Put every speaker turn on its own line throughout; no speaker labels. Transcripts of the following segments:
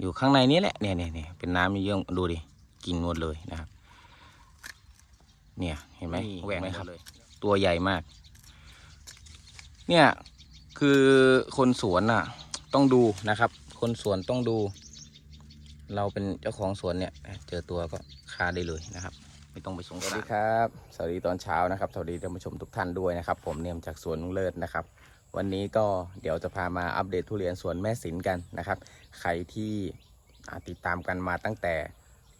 อยู่ข้างในนี้แหละเนี่ยเนี่ยเนี่ยเป็นน้ำเยอะๆดูดิกินหมดเลยนะครับ เนี่ยเห็นไหมแหวกไหมครับ ตัวใหญ่มาก เนี่ยคือคนสวนน่ะ ต้องดูนะครับ คนสวนต้องดู เราเป็นเจ้าของสวนเนี่ย เจอตัวก็ฆ่าได้เลยนะครับ ไม่ต้องไปสงสารสวัสดีครับ สวัสดีตอนเช้านะครับ สวัสดีท่านผู้ชมทุกท่านด้วยนะครับ ผมเนียมจากสวนลุงเลิศนะครับ วันนี้ก็เดี๋ยวจะพามาอัปเดตทุเรียนสวนแม่สินกันนะครับ ใครที่ติดตามกันมาตั้งแต่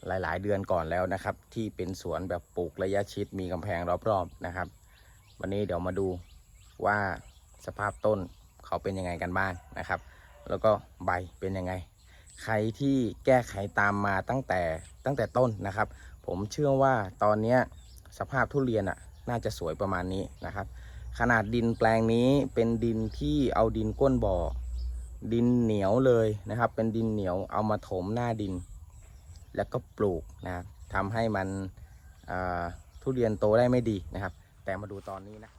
หลาย ๆ เดือนก่อนแล้วนะครับ ที่เป็นสวนแบบปลูกระยะชิดมีกำแพงรอบๆนะครับ วันนี้เดี๋ยวมาดูว่าสภาพต้นเขาเป็นยังไงกันบ้างนะครับ แล้วก็ใบเป็นยังไง ใครที่แก้ไขตามมาตั้งแต่ตั้งแต่ต้นนะครับ ผมเชื่อว่าตอนนี้สภาพทุเรียนอะน่าจะสวยประมาณนี้นะครับ ขนาดดินแปลงนี้เป็นดินที่เอาดินก้นบ่อ ดินเหนียวเลยนะครับ เป็นดินเหนียวเอามาถมหน้าดิน แล้วก็ปลูกนะครับทำให้มันทุเรียนโตได้ไม่ดีนะครับ แต่มาดูตอนนี้นะ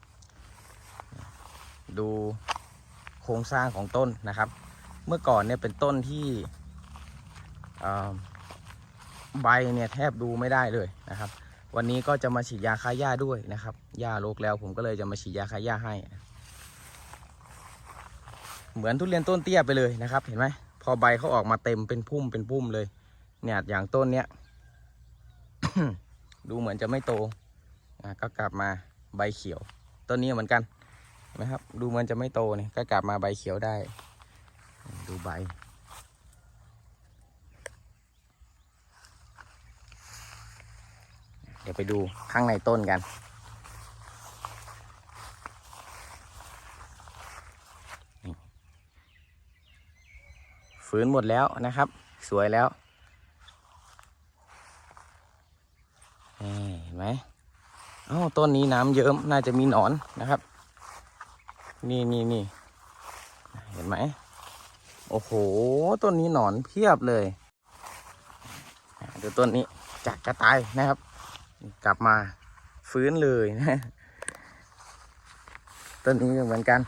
ดูโครงสร้างของต้นนะครับ เมื่อก่อนเนี่ยเป็นต้นที่ใบเนี่ยแทบดูไม่ได้เลยนะครับ วันนี้ก็จะมาฉีดยาฆ่าหญ้าด้วยนะครับหญ้าโรคแล้วผมก็เลยจะมาฉีดยาฆ่าหญ้าให้ เหมือนทุเรียนต้นเตี้ยไปเลยนะครับ เห็นไหมพอใบเขาออกมาเต็มเป็นพุ่มเป็นพุ่มเลย เนี่ยอย่างต้นเนี้ยดูเหมือนจะไม่โตก็กลับมาใบเขียว ต้นนี้เหมือนกันเห็นไหมครับ ดูเหมือนจะไม่โตเนี่ยก็กลับมาใบเขียวได้ ดูใบ ดี๋ยวไปดูข้างในต้นกันฟื้นหมดแล้วนะครับ สวยแล้วเห็นไหมอ้าต้นนี้น้ำเยิ้มน่าจะมีหนอนนะครับ นี่นี่นี่เห็นไหม โอ้โห ต้นนี้หนอนเพียบเลยดูต้นนี้จากกระต่ายนะครับ กลับมาฟื้นเลยนะต้นนี้ก็เหมือนกัน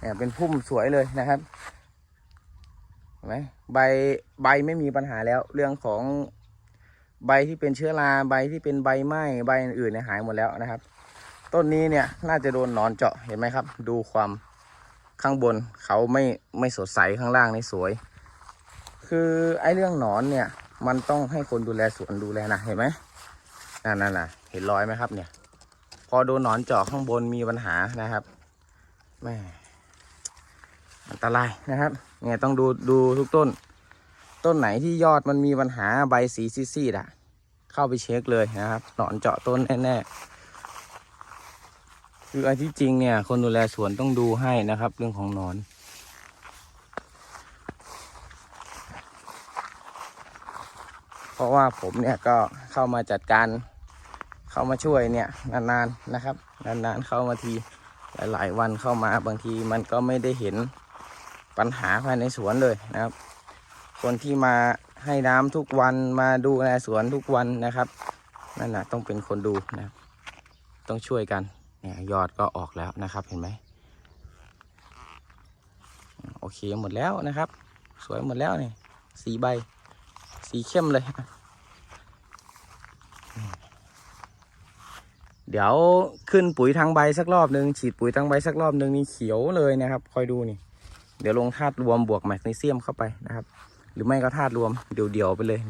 เนี่ยเป็นพุ่มสวยเลยนะครับเห็นไหมใบใบไม่มีปัญหาแล้ว เรื่องของใบที่เป็นเชื้อราใบที่เป็นใบไหม้ใบอื่นเนี่ยหายหมดแล้วนะครับ ต้นนี้เนี่ยน่าจะโดนหนอนเจาะเห็นไหมครับ ดูความข้างบนเขาไม่ไม่สดใสข้างล่างนี่สวย คือไอ้เรื่องหนอนเนี่ย มันต้องให้คนดูแลสวนดูแลนะเห็นไหม นั่นนั่นน่ะ เห็นรอยไหมครับ เนี่ย พอโดนหนอนเจาะข้างบนมีปัญหานะครับแม่อันตรายนะครับ เนี่ยต้องดูดูทุกต้น ต้นไหนที่ยอดมันมีปัญหาใบสีซีดๆอะ เข้าไปเช็คเลยนะครับ หนอนเจาะต้นแน่ๆคืออันที่จริงเนี่ย คนดูแลสวนต้องดูให้นะครับ เรื่องของหนอนเพราะว่าผมเนี่ยก็เข้ามาจัดการ เข้ามาช่วยเนี่ยนานๆนะครับ นานๆเข้ามาทีหลายๆวันเข้ามาบางทีมันก็ไม่ได้เห็นปัญหาภายในสวนเลยนะครับ คนที่มาให้น้ำทุกวันมาดูแลสวนทุกวันนะครับนั่นนะต้องเป็นคนดูนะครับ ต้องช่วยกันเนี่ยยอดก็ออกแล้วนะครับเห็นไหมโอเคหมดแล้วนะครับ สวยหมดแล้วเนี่ยสีใบ สีเข้มเลย เดี๋ยวขึ้นปุ๋ยทางใบสักรอบหนึ่งฉีดปุ๋ยทางใบสักรอบหนึ่งนี่เขียวเลยนะครับ คอยดูนี่ เดี๋ยวลงธาตุรวมบวกแมกนีเซียมเข้าไปนะครับ หรือไม่ก็ธาตุรวมเดี่ยวๆไปเลย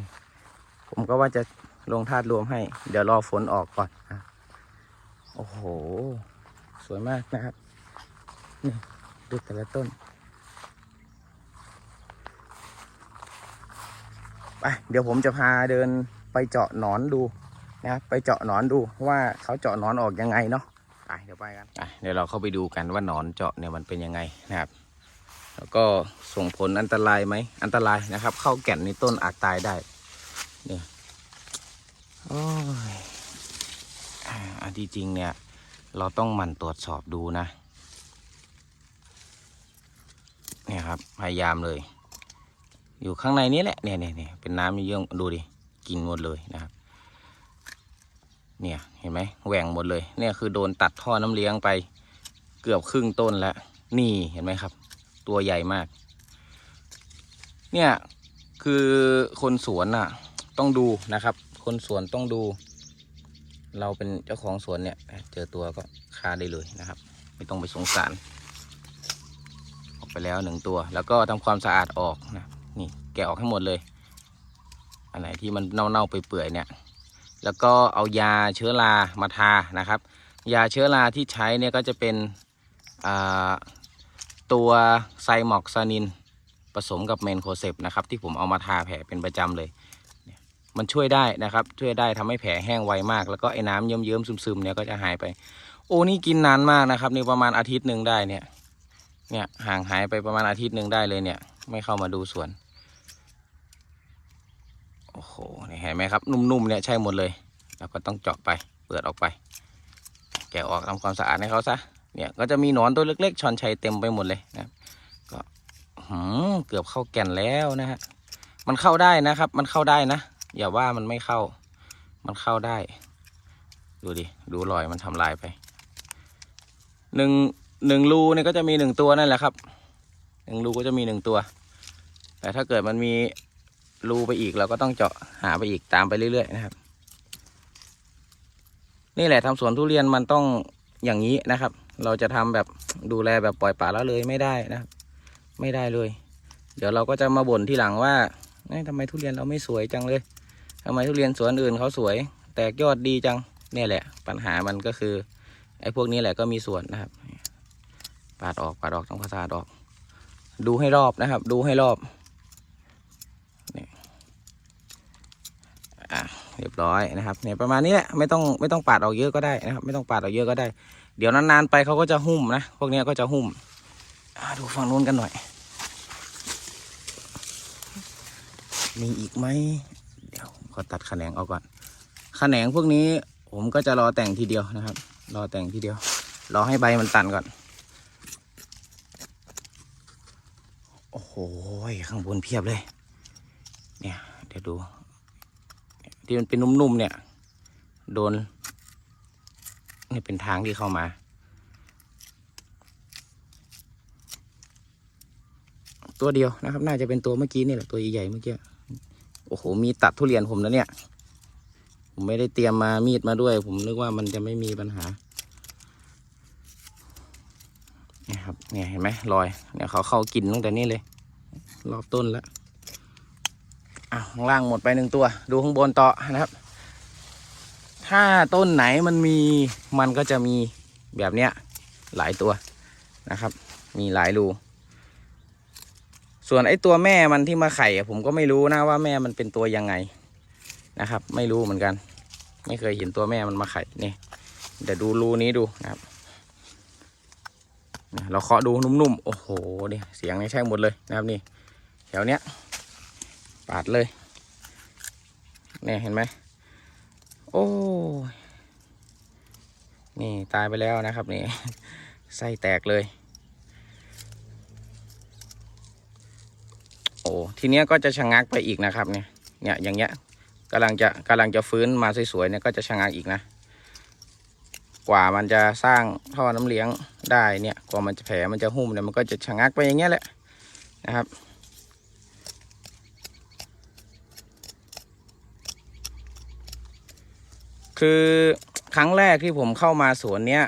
ผมก็ว่าจะลงธาตุรวมให้ เดี๋ยวรอฝนออกก่อนนะโอ้โห สวยมากนะครับ นี่ดูแต่ละต้นไปเดี๋ยวผมจะพาเดินไปเจาะหนอนดู นะครับไปเจาะหนอนดูว่าเขาเจาะหนอนออกยังไงเนาะไปเดี๋ยวไปกันเดี๋ยวเราเข้าไปดูกันว่าหนอนเจาะเนี่ยมันเป็นยังไงนะครับ แล้วก็ส่งผลอันตรายไหมอันตรายนะครับ เข้าแก่นในต้นอาจตายได้เนี่ยโอ้ยอันที่จริงเนี่ย เราต้องหมั่นตรวจสอบดูนะเนี่ยครับพยายามเลย อยู่ข้างในนี้แหละเนี่ยเนี่ยเป็นน้ำเยอะดูดิกินหมดเลยนะครับ เนี่ยเห็นไหมแหว่งหมดเลย เนี่ยคือโดนตัดท่อน้ำเลี้ยงไป เกือบครึ่งต้นแล้ว นี่เห็นไหมครับ ตัวใหญ่มาก เนี่ยคือคนสวนน่ะ ต้องดูนะครับ คนสวนต้องดู เราเป็นเจ้าของสวนเนี่ย เจอตัวก็ฆ่าได้เลยนะครับ ไม่ต้องไปสงสาร ออกไปแล้วหนึ่งตัว แล้วก็ทำความสะอาดออกนะนี่แกะออกให้หมดเลย อันไหนที่มันเน่าๆไปเปื่อยเนี่ย แล้วก็เอายาเชื้อรามาทานะครับ ยาเชื้อราที่ใช้เนี่ยก็จะเป็นตัวไซมอกซานินผสมกับเมนโคเซปนะครับ ที่ผมเอามาทาแผลเป็นประจำเลย มันช่วยได้นะครับ ช่วยได้ทำให้แผลแห้งไวมาก แล้วก็ไอ้น้ำเยิ้มๆซึมๆเนี่ยก็จะหายไป โอ้นี่กินนานมากนะครับนี่ประมาณอาทิตย์หนึ่งได้เนี่ยเนี่ยห่างหายไปประมาณอาทิตย์หนึ่งได้เลยเนี่ย ไม่เข้ามาดูสวน โอ้โหนี่เห็นไหมครับ นุ่มๆเนี่ยใช่หมดเลยแล้วก็ต้องเจาะไปเปิดออกไป แกะออกทำความสะอาดให้เขาซะเนี่ยก็จะมีหนอนตัวเล็กๆชอนชัยเต็มไปหมดเลยนะก็หืมเกือบเข้าแก่นแล้วนะฮะมันเข้าได้นะครับ มันเข้าได้นะอย่าว่ามันไม่เข้า มันเข้าได้ ดูดิดูรอยมันทำลายไปหนึ่งหนึ่งรูเนี่ยก็จะมีหนึ่งตัวนั่นแหละครับหนึ่งรูก็จะมีหนึ่งตัว แต่ถ้าเกิดมันมี รูไปอีกเราก็ต้องเจาะหาไปอีกตามไปเรื่อยๆนะครับ นี่แหละทำสวนทุเรียนมันต้องอย่างนี้นะครับ เราจะทำแบบดูแลแบบปล่อยป่าและเลยไม่ได้นะครับไม่ได้เลย เดี๋ยวเราก็จะมาบ่นทีหลังว่าทำไมทุเรียนเราไม่สวยจังเลยทำไมทุเรียนสวนอื่นเขาสวย แตกยอดดีจังเนี่ยแหละ ปัญหามันก็คือไอ้พวกนี้แหละก็มีส่วนนะครับ ปาดออกปาดออกต้องภาษาดออก ดูให้รอบนะครับ ดูให้รอบ อะเรียบร้อยนะครับเนี่ยประมาณนี้แหละไม่ต้องไม่ต้องปาดออกเยอะก็ได้นะครับ ไม่ต้องปาดออกเยอะก็ได้ เดี๋ยวนานๆไปเขาก็จะหุ้มนะพวกนี้ก็จะหุ้มดูฝั่งนู้นกันหน่อย มีอีกไหมเดี๋ยวขอตัดแขนงออกก่อนแขนงพวกนี้ผมก็จะรอแต่งทีเดียวนะครับ รอแต่งทีเดียว รอให้ใบมันตันก่อน โอ้โหข้างบนเพียบเลย เนี่ยเดี๋ยวดู ที่มันเป็นนุ่มๆเนี่ย โดนนี่เป็นทางที่เข้ามา ตัวเดียวนะครับ น่าจะเป็นตัวเมื่อกี้นี่แหละตัวใหญ่ๆเมื่อกี้โอ้โห มีตัดทุเรียนผมนะเนี่ย ผมไม่ได้เตรียมมามีดมาด้วย ผมนึกว่ามันจะไม่มีปัญหาเนี่ยครับเนี่ยเห็นไหมรอยเนี่ยเขาเข้ากินตั้งแต่นี่เลย รอบต้นแล้ว อะข้างล่างหมดไปหนึ่งตัว ดูข้างบนต่อนะครับ ถ้าต้นไหนมันมีมันก็จะมีแบบเนี้ยหลายตัวนะครับ มีหลายรูส่วนไอ้ตัวแม่มันที่มาไข่ผมก็ไม่รู้นะว่าแม่มันเป็นตัวยังไงนะครับ ไม่รู้เหมือนกัน ไม่เคยเห็นตัวแม่มันมาไข่นี่เดี๋ยวดูรูนี้ดูนะครับเนี่ยเราเคาะดูนุ่มๆโอ้โหเนี่ยเสียงนี่ใช่หมดเลยนะครับนี่แถวเนี้ย ปาดเลย เนี่ยเห็นไหม โอ้นี่ตายไปแล้วนะครับนี่ไส้แตกเลย โอ้ทีเนี้ยก็จะชะงักไปอีกนะครับเนี่ย เนี่ยอย่างเงี้ยกำลังจะกำลังจะฟื้นมาสวยๆเนี่ยก็จะชะงักอีกนะ กว่ามันจะสร้างท่อน้ำเลี้ยงได้เนี่ยกว่ามันจะแผลมันจะหุ้มเนี่ยมันก็จะชะงักไปอย่างเงี้ยแหละนะครับ คือครั้งแรกที่ผมเข้ามาสวนเนี้ย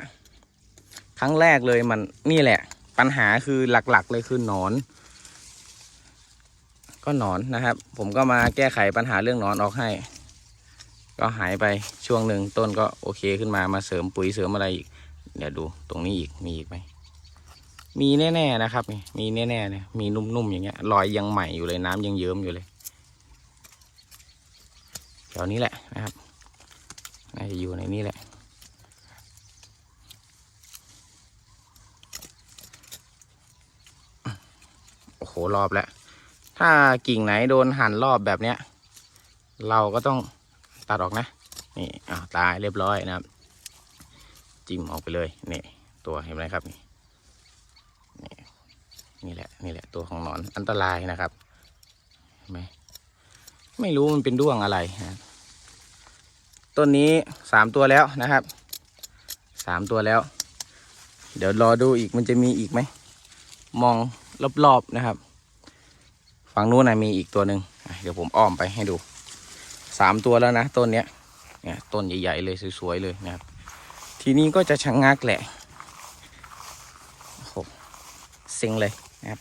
ครั้งแรกเลยมันนี่แหละ ปัญหาคือหลักๆเลยคือหนอน ก็หนอนนะครับ ผมก็มาแก้ไขปัญหาเรื่องหนอนออกให้ ก็หายไปช่วงหนึ่งต้นก็โอเคขึ้นมามาเสริมปุ๋ยเสริมอะไรอีกเดี๋ยวดูตรงนี้อีกมีอีกไหมมีแน่ๆนะครับ มีแน่ๆเนี่ยมีนุ่มๆอย่างเงี้ยรอยยังใหม่อยู่เลยน้ำยังเยิ้มอยู่เลยแถวนี้แหละนะครับ น่าจะอยู่ในนี้แหละ โอ้โห รอบแล้ว ถ้ากิ่งไหนโดนหั่นรอบแบบเนี้ย เราก็ต้องตัดออกนะ นี่อ่าตายเรียบร้อยนะครับ จิ้มออกไปเลย นี่ ตัวเห็นไหมครับ นี่ นี่นี่แหละ นี่แหละ ตัวของหนอนอันตรายนะครับ เห็นไหมไม่รู้มันเป็นด้วงอะไรนะ ต้นนี้สามตัวแล้วนะครับสามตัวแล้ว เดี๋ยวรอดูอีกมันจะมีอีกไหม มองรอบๆนะครับ ฝั่งนู้นนะมีอีกตัวหนึ่งเดี๋ยวผมอ้อมไปให้ดูสามตัวแล้วนะต้นเนี้ยเนี่ยต้นใหญ่ๆเลยสวยๆเลยนะครับ ทีนี้ก็จะชะงงักแหละโอ้โหเซ็งเลยนะครับ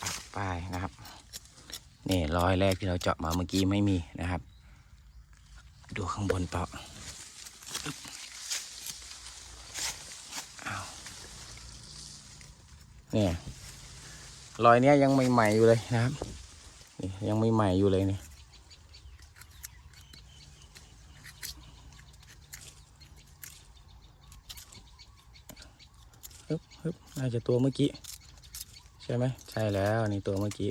ตัดไปนะครับ นี่รอยแรกที่เราเจาะมาเมื่อกี้ไม่มีนะครับ ดูข้างบนต่ออ้าเนี่ยรอยเนี้ยยังใหม่ๆอยู่เลยนะครับนี่ยังใหม่ๆอยู่เลยเนี่ยฮึบฮึบน่าจะตัวเมื่อกี้ ใช่ไหมใช่แล้วนี่ตัวเมื่อกี้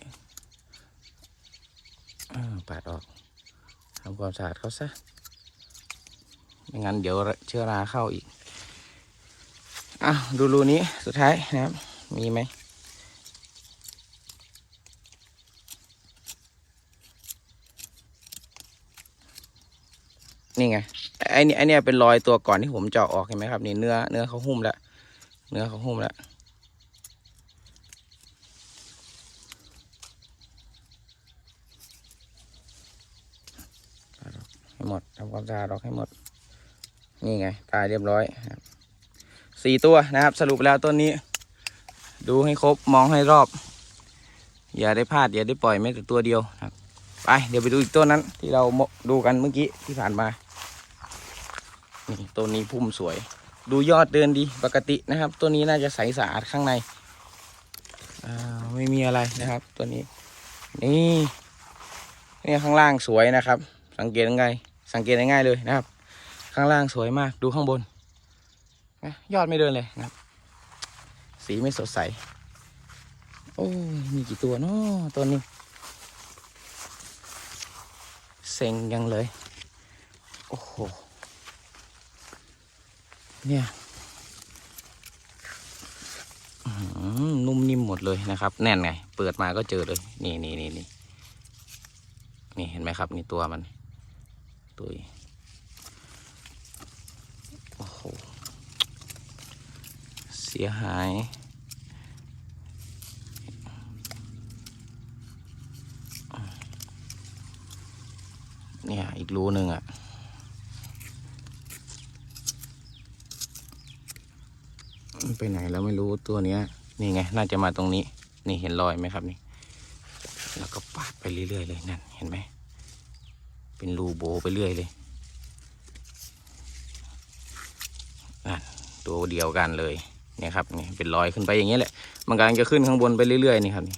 ปาดออกทำความสะอาดเขาซะ ไม่งั้นเดี๋ยวเชื้อราเข้าอีกอะดูรูนี้สุดท้ายนะครับ มีไหมนี่ไงไอ้นี่ไอ้นี่เป็นรอยตัวก่อนที่ผมเจาะออกเห็นไหมครับ นี่เนื้อเนื้อเขาหุ้มแล้วเนื้อเขาหุ้มแล้ว ให้หมดทำความสะอาดออกให้หมด นี่ไง ตายเรียบร้อยครับสี่ตัวนะครับ สรุปแล้วต้นนี้ ดูให้ครบมองให้รอบ อย่าได้พลาด อย่าได้ปล่อยแม้แต่ตัวเดียวครับ ไป เดี๋ยวไปดูอีกต้นนั้น ที่เราดูกันเมื่อกี้ที่ผ่านมานี่ต้นนี้พุ่มสวย ดูยอดเดินดีปกตินะครับต้นนี้น่าจะใสสะอาดข้างในไม่มีอะไรนะครับ ตัวนี้ นี่ นี่ข้างล่างสวยนะครับ สังเกตยังไง สังเกตง่ายๆเลยนะครับ ข้างล่างสวยมากดูข้างบน ยอดไม่เดินเลยนะครับ สีไม่สดใส โอ้ยมีกี่ตัวเนาะตัวนี้เซ็งยังเลย โอ้โห เนี่ยนุ่มนิ่มหมดเลยนะครับ แน่นไง เปิดมาก็เจอเลย นี่นี่นี่นี่นี่เห็นไหมครับ นี่ตัวมัน ตุยโอ้โห เสียหาย เนี่ย อีกรูหนึ่งอะ่ะไปไหนแล้วไม่รู้ตัวเนี้ย นี่ไง น่าจะมาตรงนี้ นี่เห็นรอยไหมครับนี่ แล้วก็ปาดไปเรื่อยๆเลยนั่น เห็นไหม เป็นรูโบไปเรื่อยเลยนั่นตัวเดียวกันเลยเนี่ยครับนี่เป็นรอยขึ้นไปอย่างนี้ยแหละ มันกำลังจะขึ้นข้างบนไปเรื่อยๆนี่ครับนี่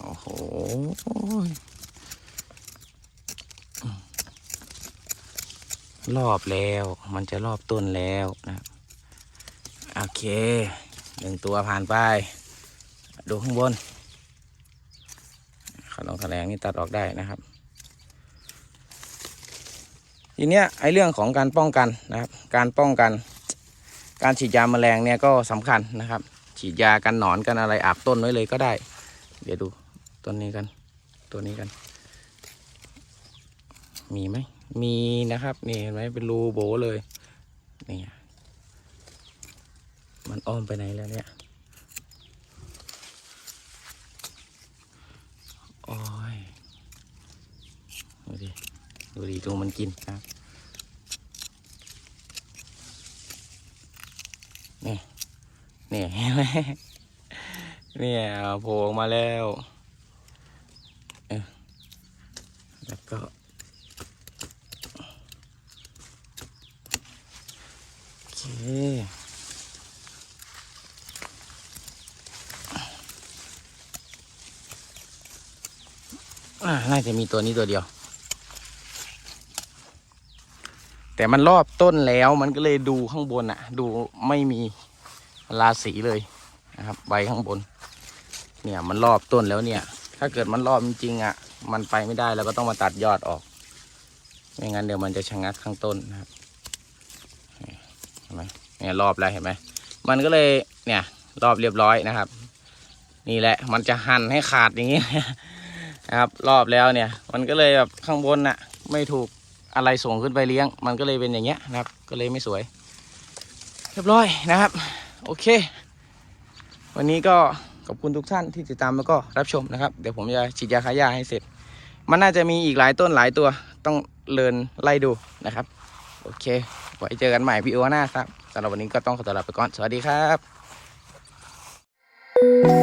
โอ้โหรอบแล้ว มันจะรอบต้นแล้วนะ โอเค หนึ่งตัวผ่านไป ดูข้างบนขนมแถลงนี่ตัดออกได้นะครับ ทีเนี้ยไอเรื่องของการป้องกันนะครับ การป้องกัน การฉีดยาแมลงเนี่ยก็สำคัญนะครับ ฉีดยากันหนอนกันอะไรอาบต้นไว้เลยก็ได้ เดี๋ยวดูต้นนี้กัน ตัวนี้กัน มีไหมมีนะครับ นี่เห็นไหมเป็นรูโบเลยนี่ มันอ้อมไปไหนแล้วเนี่ยโอ้ยดูดิดูดิดูมันกินนะนี่นี่เห็นไหมเนี่ยโผล่ออกมาแล้วเอ้ยแล้วก็โอเค น่าจะมีตัวนี้ตัวเดียว แต่มันรอบต้นแล้วมันก็เลยดูข้างบนอะดูไม่มีราศีเลยนะครับ ใบข้างบน เนี่ยมันรอบต้นแล้วเนี่ย ถ้าเกิดมันรอบจริงๆอะมันไปไม่ได้แล้วก็ต้องมาตัดยอดออก ไม่งั้นเดี๋ยวมันจะชะงักข้างต้นนะครับเห็นไหมเนี่ยรอบแล้วเห็นไหมมันก็เลยเนี่ยรอบเรียบร้อยนะครับ นี่แหละมันจะหั่นให้ขาดอย่างนี้ นะครับ รอบแล้วเนี่ย มันก็เลยแบบข้างบนน่ะ ไม่ถูกอะไรส่งขึ้นไปเลี้ยง มันก็เลยเป็นอย่างเงี้ยนะครับ ก็เลยไม่สวย เรียบร้อยนะครับ โอเค วันนี้ก็ขอบคุณทุกท่านที่ติดตามแล้วก็รับชมนะครับ เดี๋ยวผมจะฉีดยาฆ่าหญ้าให้เสร็จ มันน่าจะมีอีกหลายต้นหลายตัวต้องเลินไล่ดูนะครับ โอเค ไว้เจอกันใหม่พี่โอหน้าครับสำหรับวันนี้ก็ต้องขอตัวลาไปก่อน สวัสดีครับ